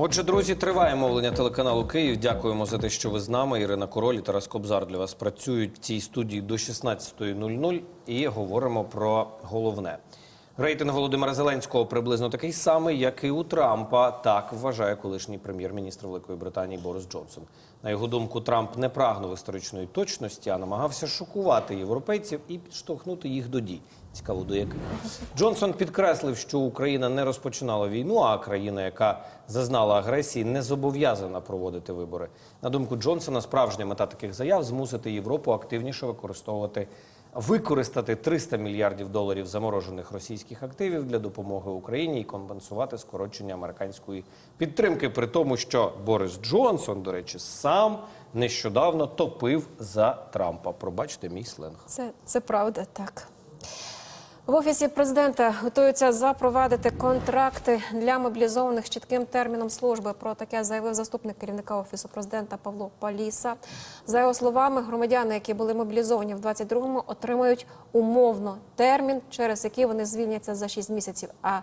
Отже, друзі, триває мовлення телеканалу Київ. Дякуємо за те, що ви з нами. Ірина Король Тарас Кобзар для вас працюють в цій студії до 16.00 і говоримо про головне. Рейтинг Володимира Зеленського приблизно такий самий, як і у Трампа. Так вважає колишній прем'єр-міністр Великої Британії Борис Джонсон. На його думку, Трамп не прагнув історичної точності, а намагався шокувати європейців і підштовхнути їх до дій. Цікаво, до яких Джонсон підкреслив, що Україна не розпочинала війну, а країна, яка зазнала агресії, не зобов'язана проводити вибори. На думку Джонсона, справжня мета таких заяв змусити Європу активніше використовувати використати 300 мільярдів доларів заморожених російських активів для допомоги Україні і компенсувати скорочення американської підтримки. При тому, що Борис Джонсон, до речі, сам нещодавно топив за Трампа. Пробачте мій сленг. Це, це правда, так. В офісі президента готуються запровадити контракти для мобілізованих з чітким терміном служби. Про таке заявив заступник керівника офісу президента Павло Паліса. За його словами, громадяни, які були мобілізовані в 22-му, отримають умовно термін, через який вони звільняться за 6 місяців. А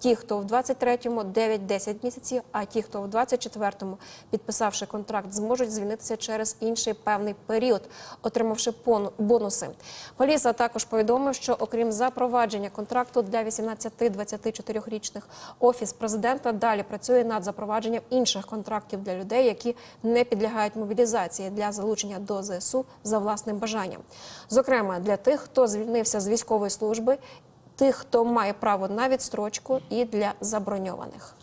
Ті, хто в 23-му 9-10 місяців, а ті, хто в 24-му, підписавши контракт, зможуть звільнитися через інший певний період, отримавши бонуси. Поліса також повідомив, що окрім запровадження контракту для 18-24-річних, офіс президента далі працює над запровадженням інших контрактів для людей, які не підлягають мобілізації для залучення до ЗСУ за власним бажанням. Зокрема, для тих, хто звільнився з військової служби тих, хто має право на відстрочку, і для заброньованих.